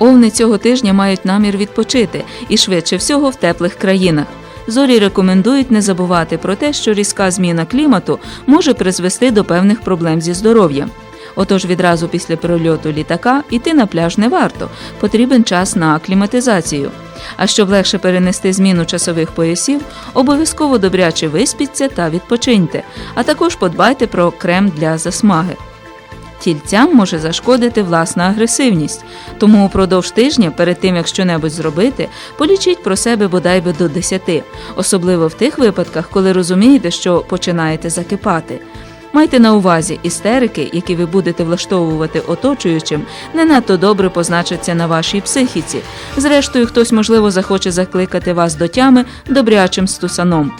Овни цього тижня мають намір відпочити і швидше всього в теплих країнах. Зорі рекомендують не забувати про те, що різка зміна клімату може призвести до певних проблем зі здоров'ям. Отож відразу після прильоту літака йти на пляж не варто, потрібен час на акліматизацію. А щоб легше перенести зміну часових поясів, обов'язково добряче виспіться та відпочиньте, а також подбайте про крем для засмаги. Тільцям може зашкодити власна агресивність, тому упродовж тижня, перед тим як щонебудь зробити, полічіть про себе бодай би до 10, особливо в тих випадках, коли розумієте, що починаєте закипати. Майте на увазі, істерики, які ви будете влаштовувати оточуючим, не надто добре позначаться на вашій психіці. Зрештою, хтось, можливо, захоче закликати вас до тями добрячим стусаном.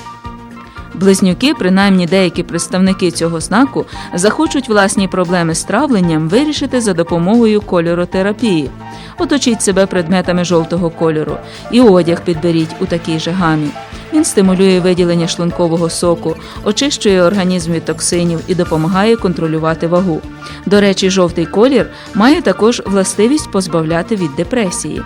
Близнюки, принаймні деякі представники цього знаку, захочуть власні проблеми з травленням вирішити за допомогою кольоротерапії. Оточіть себе предметами жовтого кольору і одяг підберіть у такій же гамі. Він стимулює виділення шлункового соку, очищує організм від токсинів і допомагає контролювати вагу. До речі, жовтий колір має також властивість позбавляти від депресії.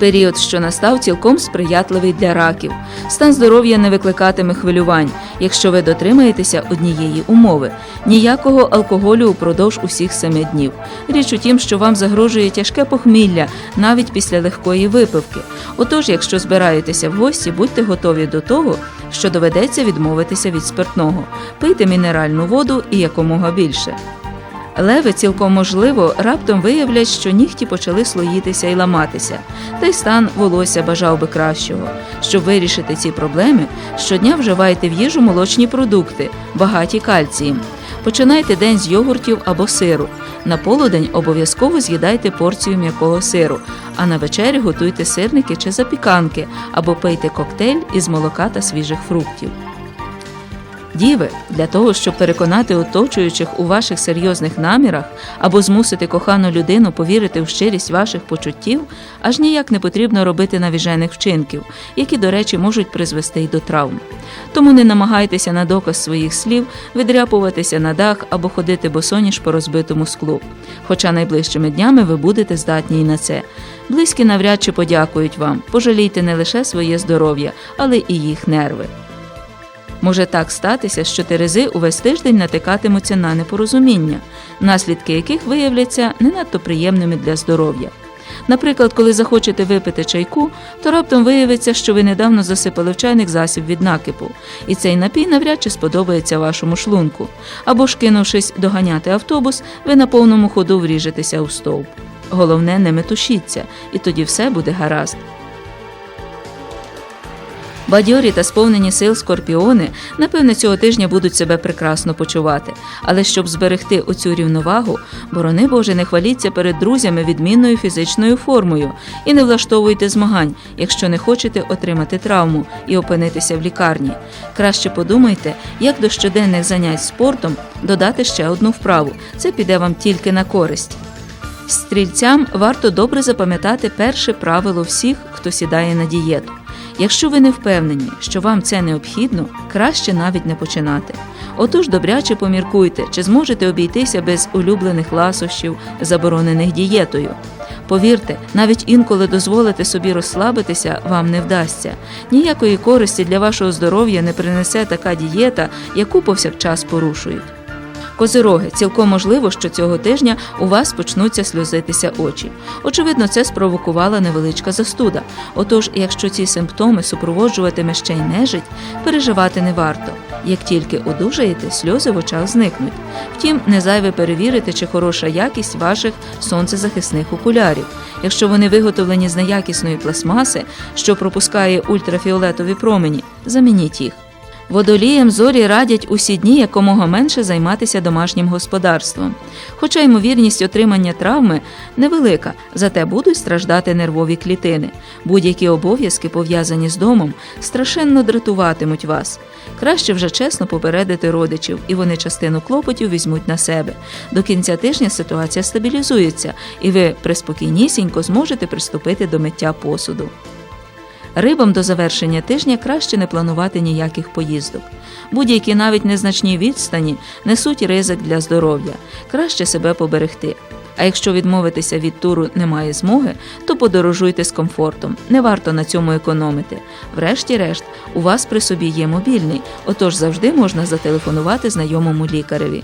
Період, що настав, цілком сприятливий для раків. Стан здоров'я не викликатиме хвилювань, якщо ви дотримаєтеся однієї умови ніякого алкоголю упродовж усіх семи днів. Річ у тім, що вам загрожує тяжке похмілля навіть після легкої випивки. Отож, якщо збираєтеся в гості, будьте готові до того, що доведеться відмовитися від спиртного. Пийте мінеральну воду і якомога більше. Леви цілком можливо раптом виявлять, що нігті почали слоїтися і ламатися, та й стан волосся бажав би кращого. Щоб вирішити ці проблеми, щодня вживайте в їжу молочні продукти, багаті кальцієм. Починайте день з йогуртів або сиру. На полудень обов'язково з'їдайте порцію м'якого сиру, а на вечерю готуйте сирники чи запіканки або пийте коктейль із молока та свіжих фруктів. Діви, для того, щоб переконати оточуючих у ваших серйозних намірах або змусити кохану людину повірити в щирість ваших почуттів, аж ніяк не потрібно робити навіжених вчинків, які, до речі, можуть призвести й до травм. Тому не намагайтеся на доказ своїх слів видряпуватися на дах або ходити босоніж по розбитому склу. Хоча найближчими днями ви будете здатні й на це. Близькі навряд чи подякують вам, пожалійте не лише своє здоров'я, але і їх нерви. Може так статися, що терези увесь тиждень натикатимуться на непорозуміння, наслідки яких виявляться не надто приємними для здоров'я. Наприклад, коли захочете випити чайку, то раптом виявиться, що ви недавно засипали в чайник засіб від накипу, і цей напій навряд чи сподобається вашому шлунку. Або ж кинувшись доганяти автобус, ви на повному ходу вріжетеся у стовп. Головне, не метушіться, і тоді все буде гаразд. Бадьорі та сповнені сил скорпіони, напевне, цього тижня будуть себе прекрасно почувати. Але щоб зберегти оцю рівновагу, борони Боже, не хваліться перед друзями відмінною фізичною формою і не влаштовуйте змагань, якщо не хочете отримати травму і опинитися в лікарні. Краще подумайте, як до щоденних занять спортом додати ще одну вправу. Це піде вам тільки на користь. Стрільцям варто добре запам'ятати перше правило всіх, хто сідає на дієту. Якщо ви не впевнені, що вам це необхідно, краще навіть не починати. Отож добряче поміркуйте, чи зможете обійтися без улюблених ласощів, заборонених дієтою. Повірте, навіть інколи дозволити собі розслабитися вам не вдасться. Ніякої користі для вашого здоров'я не принесе така дієта, яку повсякчас порушують. Козироги, цілком можливо, що цього тижня у вас почнуться сльозитися очі. Очевидно, це спровокувала невеличка застуда. Отож, якщо ці симптоми супроводжуватиме ще й нежить, переживати не варто. Як тільки одужаєте, сльози в очах зникнуть. Втім, не зайве перевірити, чи хороша якість ваших сонцезахисних окулярів. Якщо вони виготовлені з неякісної пластмаси, що пропускає ультрафіолетові промені, замініть їх. Водоліям зорі радять усі дні якомога менше займатися домашнім господарством. Хоча ймовірність отримання травми невелика, зате будуть страждати нервові клітини. Будь-які обов'язки, пов'язані з домом, страшенно дратуватимуть вас. Краще вже чесно попередити родичів, і вони частину клопотів візьмуть на себе. До кінця тижня ситуація стабілізується, і ви приспокійнісінько зможете приступити до миття посуду. Рибам до завершення тижня краще не планувати ніяких поїздок. Будь-які навіть незначні відстані несуть ризик для здоров'я. Краще себе поберегти. А якщо відмовитися від туру немає змоги, то подорожуйте з комфортом. Не варто на цьому економити. Врешті-решт, у вас при собі є мобільний, отож завжди можна зателефонувати знайомому лікареві.